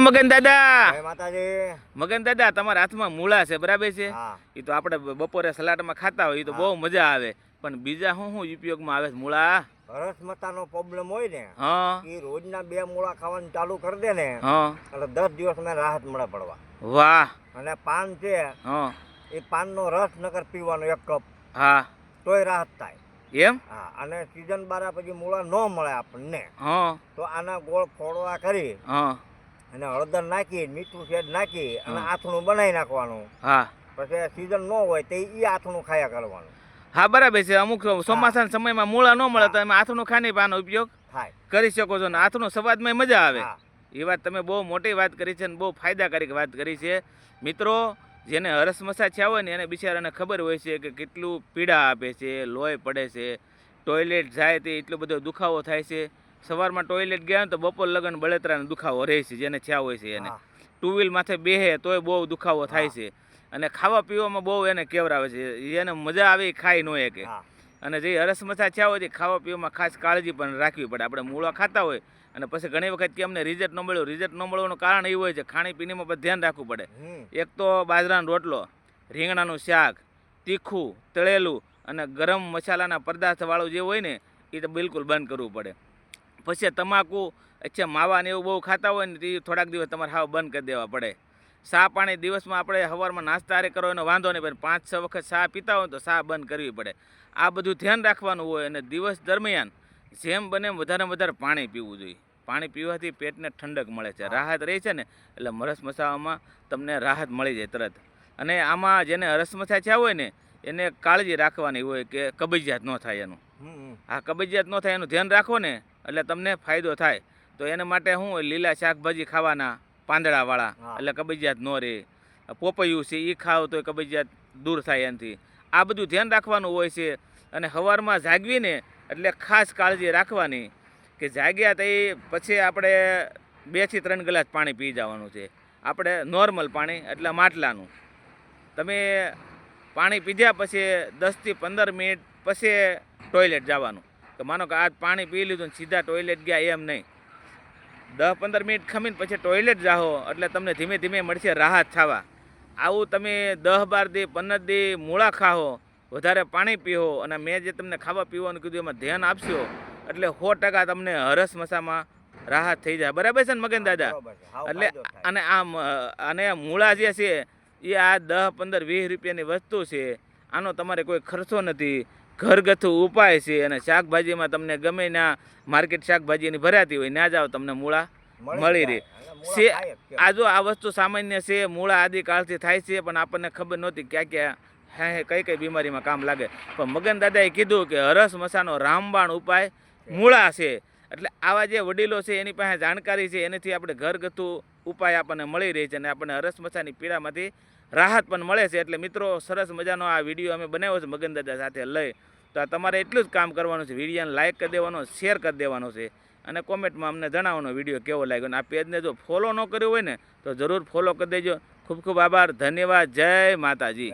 મગન દાદા. મગન દાદા તમારા હાથમાં મૂળા છે બરાબર છે? એ તો આપણે બપોરે સલાડમાં ખાતા હોય તો બહુ મજા આવે. પણ બીજા શું શું ઉપયોગમાં આવે મૂળા? રસમતાનો પ્રોબ્લેમ હોય ને એ રોજના બે મૂળા ખાવાનું ચાલુ કરી દે ને એટલે દસ દિવસ મેં રાહત મળે પડવા. વાહ. અને પાન છે એ પાનનો રસ નગર પીવાનો એક કપ. હા. તોય રાહત થાય. એમ? હા અને સીઝન બારા પછી મૂળા ન મળે આપણને. તો આના ગોળ ફોડવા કરી અને હળદર નાખી મીઠું શેડ નાખી અને. આથણું બનાવી નાખવાનું. હા. પછી સીઝન ન હોય તો એ આથણું ખાયા કરવાનું. હા બરાબર છે. અમુક ચોમાસાના સમયમાં મૂળા ન મળે તો તમે હાથનું ખાની પાનો ઉપયોગ કરી શકો છો ને. આથણું સ્વાદમાં મજા આવે. એ વાત તમે બહુ મોટી વાત કરી છે અને બહુ ફાયદાકારક વાત કરી છે. મિત્રો જેને હરસમસા થયા હોય ને એને બિચારાને ખબર હોય છે કે કેટલું પીડા આપે છે લોહી પડે છે ટોયલેટ જાય તે એટલો બધો દુખાવો થાય છે. સવારમાં ટોયલેટ ગયા તો બપોર લગન બળતરાનો દુખાવો રહે છે જેને થયા હોય છે એને. ટુ વ્હીલ માથે બેહે તોય બહુ દુખાવો થાય છે. અને ખાવા પીવામાં બહુ એને કેવરાવે છે. એને મજા આવે ખાઈ ન કે અને જે હરસમસા થયા હોય તે ખાવા પીવામાં ખાસ કાળજી પણ રાખવી પડે. આપણે મૂળા ખાતા હોય અને પછી ઘણી વખત કે અમને રિઝલ્ટ ન મળ્યું. રિઝલ્ટ ન મળવાનું કારણ એ હોય છે ખાણીપીણીમાં પણ ધ્યાન રાખવું પડે. એક તો બાજરાનો રોટલો રીંગણાનું શાક તીખું તળેલું અને ગરમ મસાલાના પદાર્થવાળું જે હોય ને એ તો બિલકુલ બંધ કરવું પડે. પછી તમાકુ, અચ્છા, માવા ને એવું બહુ ખાતા હોય ને તે થોડાક દિવસ તમારે હાવ બંધ કરી દેવા પડે. ચા પાણી દિવસમાં આપણે સવારમાં નાસ્તા હારે કરો એનો વાંધો નહીં, પણ પાંચ છ વખત ચા પીતા હોય તો ચા બંધ કરવી પડે. આ બધું ધ્યાન રાખવાનું હોય અને દિવસ દરમિયાન જેમ બને વધારે વધારે પાણી પીવું જોઈએ. પાણી પીવાથી પેટને ઠંડક મળે છે. રાહત રહે છે ને, એટલે મરસ મસાવામાં તમને રાહત મળી જાય તરત. અને આમાં જેને હરસમસા થયા હોય ને, એને કાળજી રાખવાની હોય કે કબજિયાત ન થાય એનું. આ કબજિયાત ન થાય એનું ધ્યાન રાખો ને એટલે તમને ફાયદો થાય. તો એના માટે શું લીલા શાકભાજી ખાવાના પાંદડાવાળા એટલે કબજિયાત ન રહે. પોપૈયું છે એ ખાવ તો કબજિયાત દૂર થાય એનાથી. આ બધું ધ્યાન રાખવાનું હોય છે અને સવારમાં જાગવીને એટલે ખાસ કાળજી રાખવાની કે જાગ્યા તો પછી આપણે બેથી ત્રણ ગ્લાસ પાણી પી જવાનું છે. આપણે નોર્મલ પાણી એટલે માટલાનું. તમે પાણી પીધ્યા પછી દસથી પંદર મિનિટ પછી ટોયલેટ જવાનું. તો માનો કે આજ પાણી પી લીધું ને સીધા ટોયલેટ ગયા એમ નહીં. દસ પંદર મિનિટ ખમીને પછી ટોયલેટ જાઓ એટલે તમને ધીમે ધીમે મળશે રાહત થવા. આવું તમે દસ બાર દી પંદર દી મૂળા ખાઓ વધારે પાણી પીવો અને મેં જે તમને ખાવા પીવાનું કીધું એમાં ધ્યાન આપશો એટલે સો ટકા તમને હરસ મસામાં રાહત થઈ જાય. બરાબર છે ને મગન દાદા? એટલે અને આમ અને મૂળા જે છે એ આ દસ પંદર વીસ રૂપિયાની વસ્તુ છે. આનો તમારે કોઈ ખર્ચો નથી. ઘરગથ્થુ ઉપાય છે અને શાકભાજીમાં તમને ગમે ના માર્કેટ શાકભાજીની ભરાતી હોય ના જાઓ તમને મૂળા મળી રહે. કેમ. આ જો આ વસ્તુ સામાન્ય છે મૂળા આદિકાળથી થાય છે પણ આપણને ખબર નહોતી ક્યાં ક્યાં હે હે કઈ કઈ બીમારીમાં કામ લાગે પણ મગન દાદાએ કીધું કે હરસ મસાનો રામબાણ ઉપાય મૂળા છે એટલે આવા જે વડીલો છે એની પાસે જાણકારી છે એનાથી આપણે ઘરગથ્થુ ઉપાય આપણને મળી રહે છે અને આપણને હરસ મસાની પીડામાંથી રાહત પણ મળે છે. એટલે મિત્રો, સરસ મજાનો આ વીડિયો અમે બનાવ્યો છે મગન દાદા સાથે લઈ. તો આ તમારે એટલું જ કામ કરવાનું છે. વિડીયોને લાઇક કરી દેવાનો શેર કરી દેવાનો છે. અને કોમેન્ટમાં અમને જણાવવાનો વીડિયો કેવો લાગ્યો. અને આ પેજને જો ફોલો ન કર્યો હોય ને, તો જરૂર ફોલો કરી દેજો. ખૂબ ખૂબ આભાર. ધન્યવાદ. જય માતાજી.